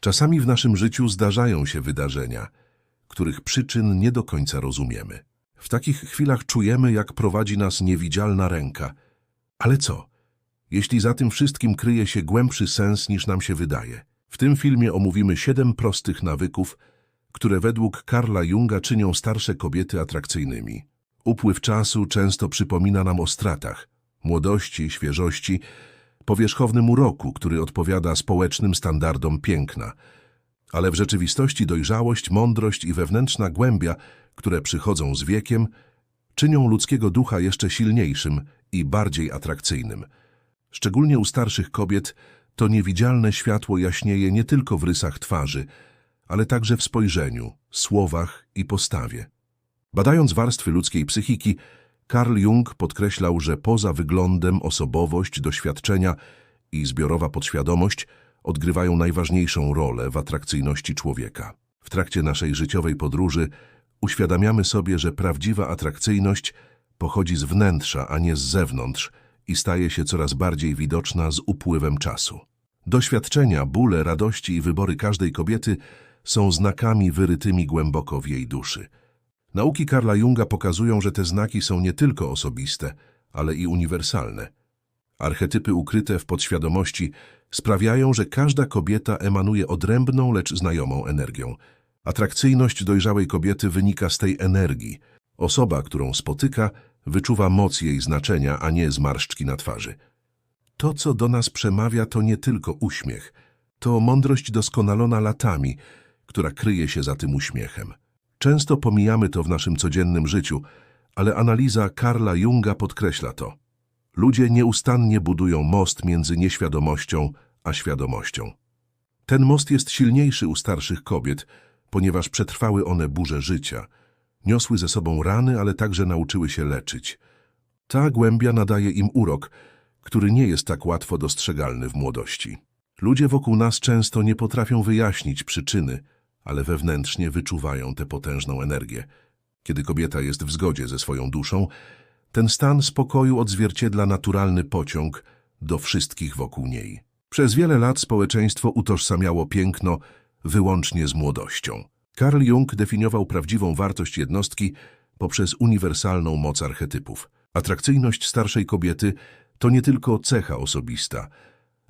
Czasami w naszym życiu zdarzają się wydarzenia, których przyczyn nie do końca rozumiemy. W takich chwilach czujemy, jak prowadzi nas niewidzialna ręka. Ale co, jeśli za tym wszystkim kryje się głębszy sens niż nam się wydaje? W tym filmie omówimy siedem prostych nawyków, które według Karla Junga czynią starsze kobiety atrakcyjnymi. Upływ czasu często przypomina nam o stratach, młodości, świeżości, powierzchownym uroku, który odpowiada społecznym standardom piękna. Ale w rzeczywistości dojrzałość, mądrość i wewnętrzna głębia, które przychodzą z wiekiem, czynią ludzkiego ducha jeszcze silniejszym i bardziej atrakcyjnym. Szczególnie u starszych kobiet to niewidzialne światło jaśnieje nie tylko w rysach twarzy, ale także w spojrzeniu, słowach i postawie. Badając warstwy ludzkiej psychiki, Carl Jung podkreślał, że poza wyglądem osobowość, doświadczenia i zbiorowa podświadomość odgrywają najważniejszą rolę w atrakcyjności człowieka. W trakcie naszej życiowej podróży uświadamiamy sobie, że prawdziwa atrakcyjność pochodzi z wnętrza, a nie z zewnątrz i staje się coraz bardziej widoczna z upływem czasu. Doświadczenia, bóle, radości i wybory każdej kobiety są znakami wyrytymi głęboko w jej duszy. Nauki Karla Junga pokazują, że te znaki są nie tylko osobiste, ale i uniwersalne. Archetypy ukryte w podświadomości sprawiają, że każda kobieta emanuje odrębną, lecz znajomą energią. Atrakcyjność dojrzałej kobiety wynika z tej energii. Osoba, którą spotyka, wyczuwa moc jej znaczenia, a nie zmarszczki na twarzy. To, co do nas przemawia, to nie tylko uśmiech. To mądrość doskonalona latami, która kryje się za tym uśmiechem. Często pomijamy to w naszym codziennym życiu, ale analiza Karla Junga podkreśla to. Ludzie nieustannie budują most między nieświadomością a świadomością. Ten most jest silniejszy u starszych kobiet, ponieważ przetrwały one burze życia. Niosły ze sobą rany, ale także nauczyły się leczyć. Ta głębia nadaje im urok, który nie jest tak łatwo dostrzegalny w młodości. Ludzie wokół nas często nie potrafią wyjaśnić przyczyny, ale wewnętrznie wyczuwają tę potężną energię. Kiedy kobieta jest w zgodzie ze swoją duszą, ten stan spokoju odzwierciedla naturalny pociąg do wszystkich wokół niej. Przez wiele lat społeczeństwo utożsamiało piękno wyłącznie z młodością. Carl Jung definiował prawdziwą wartość jednostki poprzez uniwersalną moc archetypów. Atrakcyjność starszej kobiety to nie tylko cecha osobista,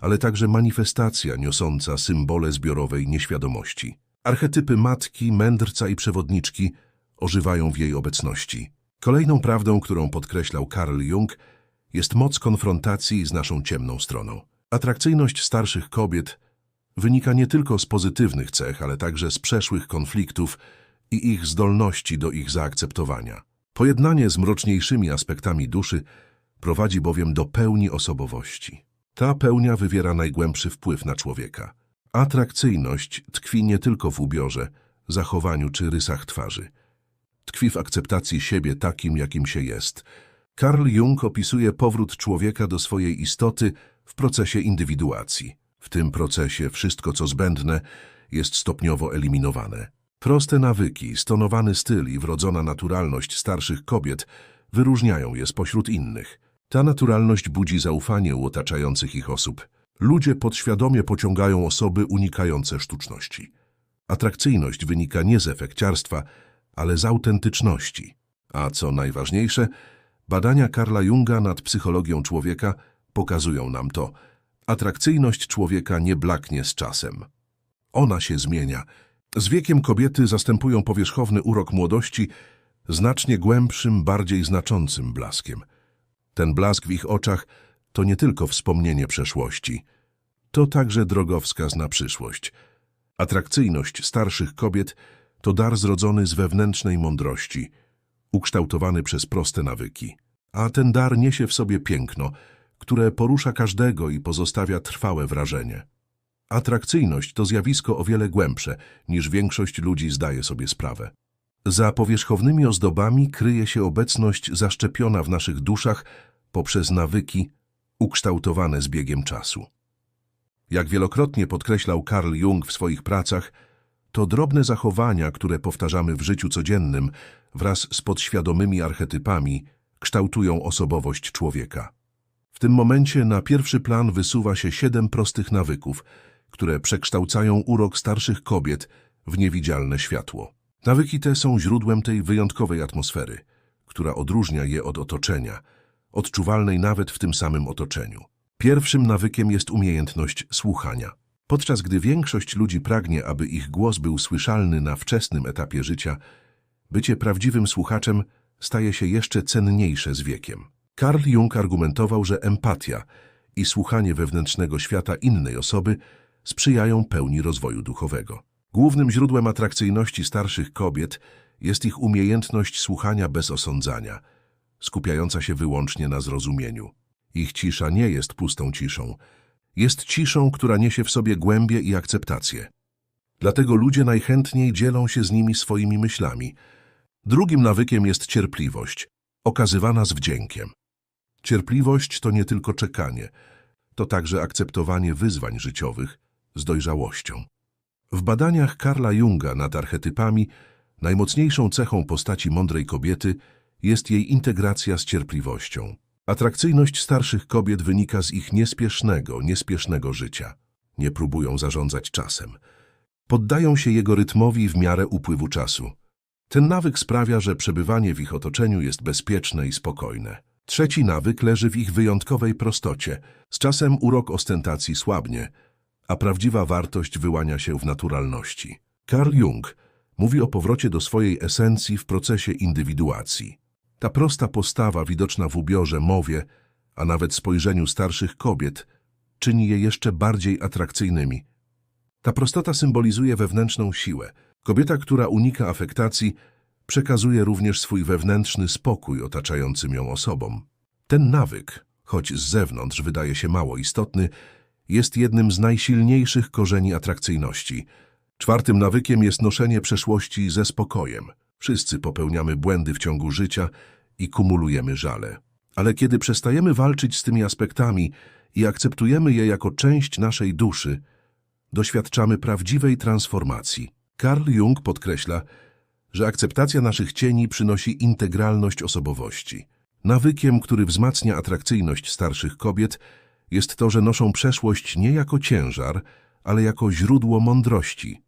ale także manifestacja niosąca symbole zbiorowej nieświadomości. Archetypy matki, mędrca i przewodniczki ożywają w jej obecności. Kolejną prawdą, którą podkreślał Carl Jung, jest moc konfrontacji z naszą ciemną stroną. Atrakcyjność starszych kobiet wynika nie tylko z pozytywnych cech, ale także z przeszłych konfliktów i ich zdolności do ich zaakceptowania. Pojednanie z mroczniejszymi aspektami duszy prowadzi bowiem do pełni osobowości. Ta pełnia wywiera najgłębszy wpływ na człowieka. Atrakcyjność tkwi nie tylko w ubiorze, zachowaniu czy rysach twarzy. Tkwi w akceptacji siebie takim, jakim się jest. Carl Jung opisuje powrót człowieka do swojej istoty w procesie indywiduacji. W tym procesie wszystko, co zbędne, jest stopniowo eliminowane. Proste nawyki, stonowany styl i wrodzona naturalność starszych kobiet wyróżniają je spośród innych. Ta naturalność budzi zaufanie u otaczających ich osób. Ludzie podświadomie pociągają osoby unikające sztuczności. Atrakcyjność wynika nie z efekciarstwa, ale z autentyczności. A co najważniejsze, badania Karla Junga nad psychologią człowieka pokazują nam to. Atrakcyjność człowieka nie blaknie z czasem. Ona się zmienia. Z wiekiem kobiety zastępują powierzchowny urok młodości znacznie głębszym, bardziej znaczącym blaskiem. Ten blask w ich oczach to nie tylko wspomnienie przeszłości, to także drogowskaz na przyszłość. Atrakcyjność starszych kobiet to dar zrodzony z wewnętrznej mądrości, ukształtowany przez proste nawyki. A ten dar niesie w sobie piękno, które porusza każdego i pozostawia trwałe wrażenie. Atrakcyjność to zjawisko o wiele głębsze, niż większość ludzi zdaje sobie sprawę. Za powierzchownymi ozdobami kryje się obecność zaszczepiona w naszych duszach poprzez nawyki ukształtowane z biegiem czasu. Jak wielokrotnie podkreślał Carl Jung w swoich pracach, to drobne zachowania, które powtarzamy w życiu codziennym wraz z podświadomymi archetypami, kształtują osobowość człowieka. W tym momencie na pierwszy plan wysuwa się siedem prostych nawyków, które przekształcają urok starszych kobiet w niewidzialne światło. Nawyki te są źródłem tej wyjątkowej atmosfery, która odróżnia je od otoczenia, odczuwalnej nawet w tym samym otoczeniu. Pierwszym nawykiem jest umiejętność słuchania. Podczas gdy większość ludzi pragnie, aby ich głos był słyszalny na wczesnym etapie życia, bycie prawdziwym słuchaczem staje się jeszcze cenniejsze z wiekiem. Carl Jung argumentował, że empatia i słuchanie wewnętrznego świata innej osoby sprzyjają pełni rozwoju duchowego. Głównym źródłem atrakcyjności starszych kobiet jest ich umiejętność słuchania bez osądzania, skupiająca się wyłącznie na zrozumieniu. Ich cisza nie jest pustą ciszą. Jest ciszą, która niesie w sobie głębię i akceptację. Dlatego ludzie najchętniej dzielą się z nimi swoimi myślami. Drugim nawykiem jest cierpliwość, okazywana z wdziękiem. Cierpliwość to nie tylko czekanie, to także akceptowanie wyzwań życiowych z dojrzałością. W badaniach Karla Junga nad archetypami najmocniejszą cechą postaci mądrej kobiety jest jej integracja z cierpliwością. Atrakcyjność starszych kobiet wynika z ich niespiesznego, niespiesznego życia. Nie próbują zarządzać czasem. Poddają się jego rytmowi w miarę upływu czasu. Ten nawyk sprawia, że przebywanie w ich otoczeniu jest bezpieczne i spokojne. Trzeci nawyk leży w ich wyjątkowej prostocie. Z czasem urok ostentacji słabnie, a prawdziwa wartość wyłania się w naturalności. Carl Jung mówi o powrocie do swojej esencji w procesie indywiduacji. Ta prosta postawa widoczna w ubiorze, mowie, a nawet spojrzeniu starszych kobiet czyni je jeszcze bardziej atrakcyjnymi. Ta prostota symbolizuje wewnętrzną siłę. Kobieta, która unika afektacji, przekazuje również swój wewnętrzny spokój otaczającym ją osobom. Ten nawyk, choć z zewnątrz wydaje się mało istotny, jest jednym z najsilniejszych korzeni atrakcyjności. Czwartym nawykiem jest noszenie przeszłości ze spokojem. Wszyscy popełniamy błędy w ciągu życia i kumulujemy żale. Ale kiedy przestajemy walczyć z tymi aspektami i akceptujemy je jako część naszej duszy, doświadczamy prawdziwej transformacji. Carl Jung podkreśla, że akceptacja naszych cieni przynosi integralność osobowości. Nawykiem, który wzmacnia atrakcyjność starszych kobiet, jest to, że noszą przeszłość nie jako ciężar, ale jako źródło mądrości.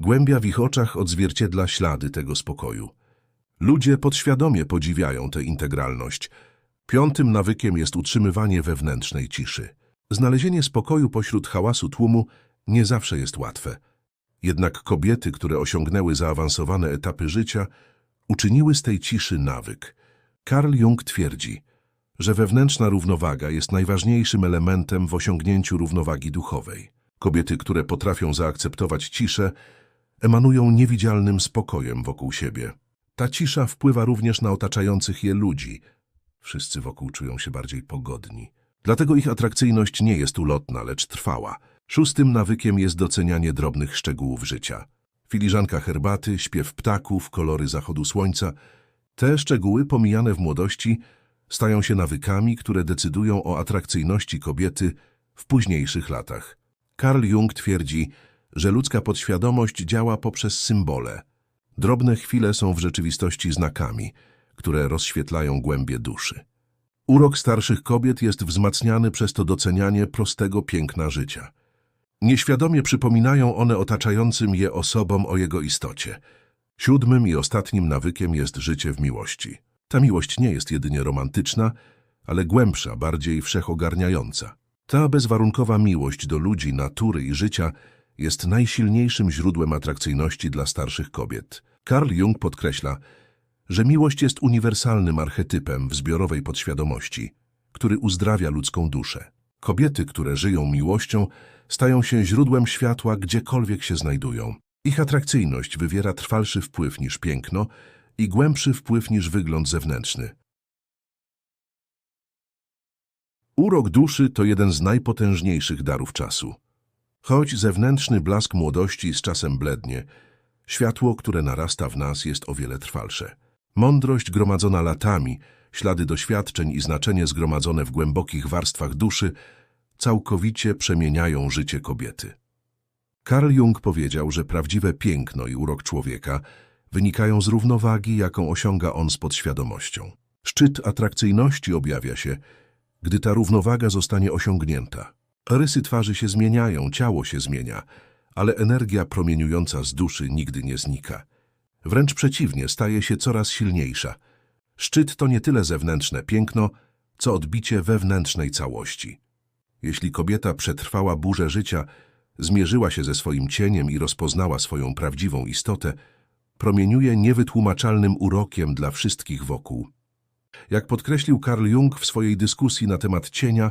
Głębia w ich oczach odzwierciedla ślady tego spokoju. Ludzie podświadomie podziwiają tę integralność. Piątym nawykiem jest utrzymywanie wewnętrznej ciszy. Znalezienie spokoju pośród hałasu tłumu nie zawsze jest łatwe. Jednak kobiety, które osiągnęły zaawansowane etapy życia, uczyniły z tej ciszy nawyk. Carl Jung twierdzi, że wewnętrzna równowaga jest najważniejszym elementem w osiągnięciu równowagi duchowej. Kobiety, które potrafią zaakceptować ciszę, emanują niewidzialnym spokojem wokół siebie. Ta cisza wpływa również na otaczających je ludzi. Wszyscy wokół czują się bardziej pogodni. Dlatego ich atrakcyjność nie jest ulotna, lecz trwała. Szóstym nawykiem jest docenianie drobnych szczegółów życia. Filiżanka herbaty, śpiew ptaków, kolory zachodu słońca. Te szczegóły pomijane w młodości stają się nawykami, które decydują o atrakcyjności kobiety w późniejszych latach. Carl Jung twierdzi, że ludzka podświadomość działa poprzez symbole. Drobne chwile są w rzeczywistości znakami, które rozświetlają głębie duszy. Urok starszych kobiet jest wzmacniany przez to docenianie prostego piękna życia. Nieświadomie przypominają one otaczającym je osobom o jego istocie. Siódmym i ostatnim nawykiem jest życie w miłości. Ta miłość nie jest jedynie romantyczna, ale głębsza, bardziej wszechogarniająca. Ta bezwarunkowa miłość do ludzi, natury i życia jest najsilniejszym źródłem atrakcyjności dla starszych kobiet. Carl Jung podkreśla, że miłość jest uniwersalnym archetypem w zbiorowej podświadomości, który uzdrawia ludzką duszę. Kobiety, które żyją miłością, stają się źródłem światła gdziekolwiek się znajdują. Ich atrakcyjność wywiera trwalszy wpływ niż piękno i głębszy wpływ niż wygląd zewnętrzny. Urok duszy to jeden z najpotężniejszych darów czasu. Choć zewnętrzny blask młodości z czasem blednie, światło, które narasta w nas jest o wiele trwalsze. Mądrość gromadzona latami, ślady doświadczeń i znaczenie zgromadzone w głębokich warstwach duszy całkowicie przemieniają życie kobiety. Carl Jung powiedział, że prawdziwe piękno i urok człowieka wynikają z równowagi, jaką osiąga on z podświadomością. Szczyt atrakcyjności objawia się, gdy ta równowaga zostanie osiągnięta. Rysy twarzy się zmieniają, ciało się zmienia, ale energia promieniująca z duszy nigdy nie znika. Wręcz przeciwnie, staje się coraz silniejsza. Szczyt to nie tyle zewnętrzne piękno, co odbicie wewnętrznej całości. Jeśli kobieta przetrwała burzę życia, zmierzyła się ze swoim cieniem i rozpoznała swoją prawdziwą istotę, promieniuje niewytłumaczalnym urokiem dla wszystkich wokół. Jak podkreślił Carl Jung w swojej dyskusji na temat cienia,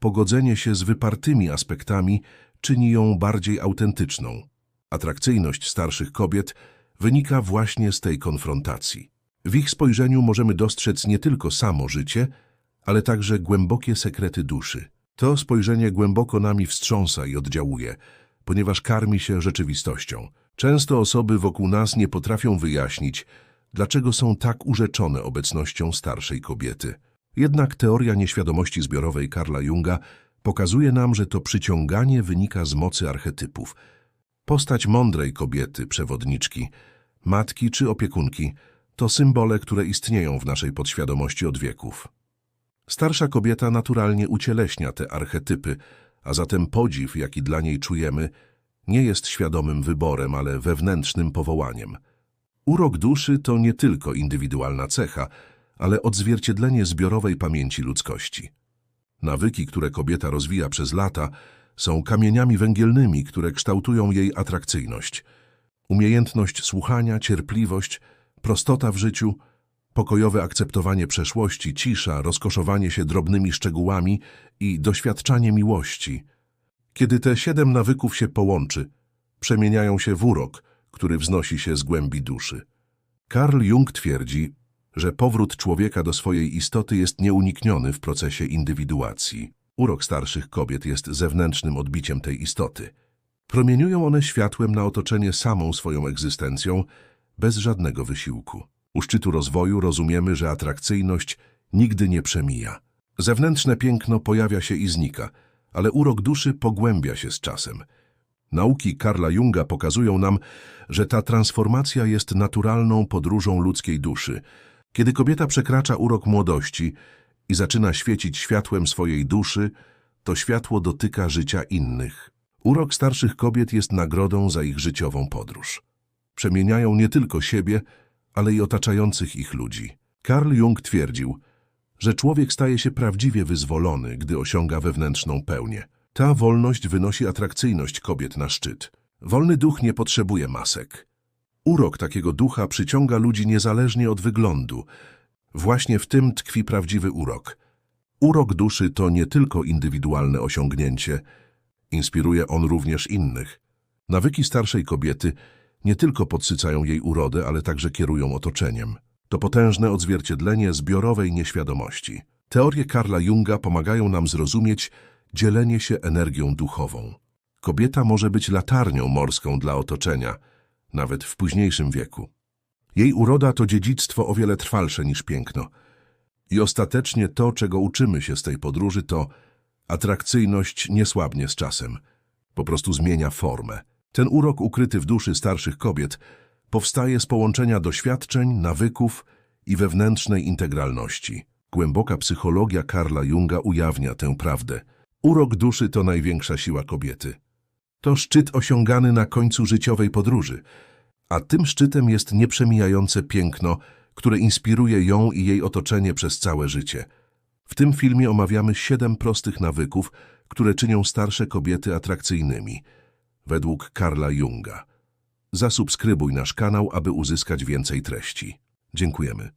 pogodzenie się z wypartymi aspektami czyni ją bardziej autentyczną. Atrakcyjność starszych kobiet wynika właśnie z tej konfrontacji. W ich spojrzeniu możemy dostrzec nie tylko samo życie, ale także głębokie sekrety duszy. To spojrzenie głęboko nami wstrząsa i oddziałuje, ponieważ karmi się rzeczywistością. Często osoby wokół nas nie potrafią wyjaśnić, dlaczego są tak urzeczone obecnością starszej kobiety. Jednak teoria nieświadomości zbiorowej Karla Junga pokazuje nam, że to przyciąganie wynika z mocy archetypów. Postać mądrej kobiety, przewodniczki, matki czy opiekunki to symbole, które istnieją w naszej podświadomości od wieków. Starsza kobieta naturalnie ucieleśnia te archetypy, a zatem podziw, jaki dla niej czujemy, nie jest świadomym wyborem, ale wewnętrznym powołaniem. Urok duszy to nie tylko indywidualna cecha, ale odzwierciedlenie zbiorowej pamięci ludzkości. Nawyki, które kobieta rozwija przez lata, są kamieniami węgielnymi, które kształtują jej atrakcyjność. Umiejętność słuchania, cierpliwość, prostota w życiu, pokojowe akceptowanie przeszłości, cisza, rozkoszowanie się drobnymi szczegółami i doświadczanie miłości. Kiedy te siedem nawyków się połączy, przemieniają się w urok, który wznosi się z głębi duszy. Carl Jung twierdzi, że powrót człowieka do swojej istoty jest nieunikniony w procesie indywiduacji. Urok starszych kobiet jest zewnętrznym odbiciem tej istoty. Promieniują one światłem na otoczenie samą swoją egzystencją, bez żadnego wysiłku. U szczytu rozwoju rozumiemy, że atrakcyjność nigdy nie przemija. Zewnętrzne piękno pojawia się i znika, ale urok duszy pogłębia się z czasem. Nauki Karla Junga pokazują nam, że ta transformacja jest naturalną podróżą ludzkiej duszy. Kiedy kobieta przekracza urok młodości i zaczyna świecić światłem swojej duszy, to światło dotyka życia innych. Urok starszych kobiet jest nagrodą za ich życiową podróż. Przemieniają nie tylko siebie, ale i otaczających ich ludzi. Carl Jung twierdził, że człowiek staje się prawdziwie wyzwolony, gdy osiąga wewnętrzną pełnię. Ta wolność wynosi atrakcyjność kobiet na szczyt. Wolny duch nie potrzebuje masek. Urok takiego ducha przyciąga ludzi niezależnie od wyglądu. Właśnie w tym tkwi prawdziwy urok. Urok duszy to nie tylko indywidualne osiągnięcie, inspiruje on również innych. Nawyki starszej kobiety nie tylko podsycają jej urodę, ale także kierują otoczeniem. To potężne odzwierciedlenie zbiorowej nieświadomości. Teorie Karla Junga pomagają nam zrozumieć dzielenie się energią duchową. Kobieta może być latarnią morską dla otoczenia, nawet w późniejszym wieku. Jej uroda to dziedzictwo o wiele trwalsze niż piękno. I ostatecznie to, czego uczymy się z tej podróży, to atrakcyjność nie słabnie z czasem. Po prostu zmienia formę. Ten urok ukryty w duszy starszych kobiet powstaje z połączenia doświadczeń, nawyków i wewnętrznej integralności. Głęboka psychologia Karla Junga ujawnia tę prawdę. Urok duszy to największa siła kobiety. To szczyt osiągany na końcu życiowej podróży, a tym szczytem jest nieprzemijające piękno, które inspiruje ją i jej otoczenie przez całe życie. W tym filmie omawiamy siedem prostych nawyków, które czynią starsze kobiety atrakcyjnymi – według Karla Junga. Zasubskrybuj nasz kanał, aby uzyskać więcej treści. Dziękujemy.